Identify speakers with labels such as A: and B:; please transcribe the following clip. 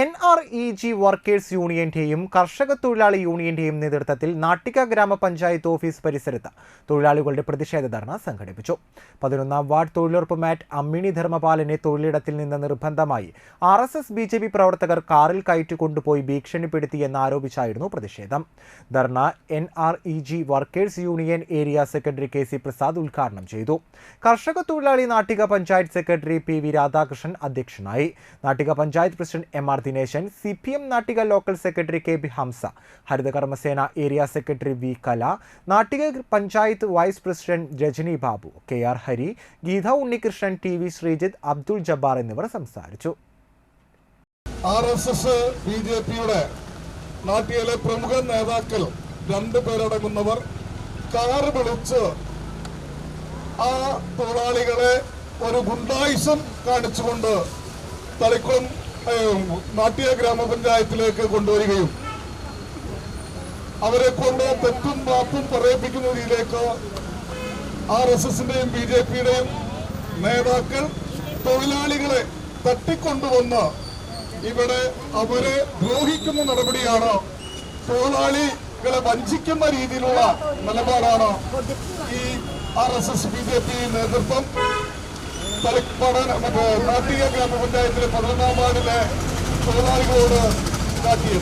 A: N R E G workers യൂണിയന്റെയും കർഷക തൊഴിലാളി യൂണിയന്റെയും നേതൃത്വത്തിൽ നാട്ടിക ഗ്രാമപഞ്ചായത്ത് ഓഫീസ് പരിസരത്ത് തൊഴിലാളികളുടെ പ്രതിഷേധ ധർണ സംഘടിപ്പിച്ചു. പതിനൊന്നാം വാർഡ് തൊഴിലുറപ്പ് മാറ്റ് അമ്മിണി ധർമ്മപാലനെ തൊഴിലിടത്തിൽ നിന്ന് നിർബന്ധമായി R S S B J P പ്രവർത്തകർ കാറിൽ കയറ്റി കൊണ്ടുപോയി ഭീഷണിപ്പെടുത്തിയെന്ന് ആരോപിച്ചായിരുന്നു പ്രതിഷേധം. Dharna N R E G workers union area secretary K C Prasad ഉദ്ഘാടനം ചെയ്തു. കർഷക തൊഴിലാളി Nattika panchayat secretary P V Radhakrishnan അധ്യക്ഷനായി. Nattika panchayat president M R Dineshan C P M Nattika local secretary K B Hamsa Harithakarmasena area secretary V Kala Nattika panchayat vice president Rajani Babu K R Hari Geetha Unnikrishnan T V Sreejith Abdul Jabbar എന്നിവർ സംസാരിച്ചു.
B: R S S B J പിയുടെ നാട്ടിലെ പ്രമുഖ നേതാക്കൾ രണ്ടു പേരടങ്ങുന്നവർ car വിളിച്ച് ആ തൊഴിലാളികളെ ഒരു ഗുണ്ടായുസം കാണിച്ചുകൊണ്ട് തളിക്കുളം ഏഹ്, നാട്ടിയ ഗ്രാമപഞ്ചായത്തിലേക്ക് കൊണ്ടുവരികയും അവരെ കൊണ്ട് തെറ്റും മാപ്പും പറയിപ്പിക്കുന്ന രീതിയിലേക്ക് ആർ എസ് എസിന്റെയും ബി ജെ പിയുടെയും നേതാക്കൾ തൊഴിലാളികളെ തട്ടിക്കൊണ്ടുവന്ന് ഇവിടെ അവരെ ദ്രോഹിക്കുന്ന നടപടിയാണ് തൊഴിലാളികളെ വഞ്ചിക്കുന്ന രീതിയിലുള്ള നിലപാടാണ് ഈ R S S B J P നേതൃത്വം. തലപ്പാടാൻ മറ്റേ നാട്ടിക ഗ്രാമപഞ്ചായത്തിലെ പതിനൊന്നാം വാർഡിലെ തൊഴിലാളികളോട് കാട്ടിയത്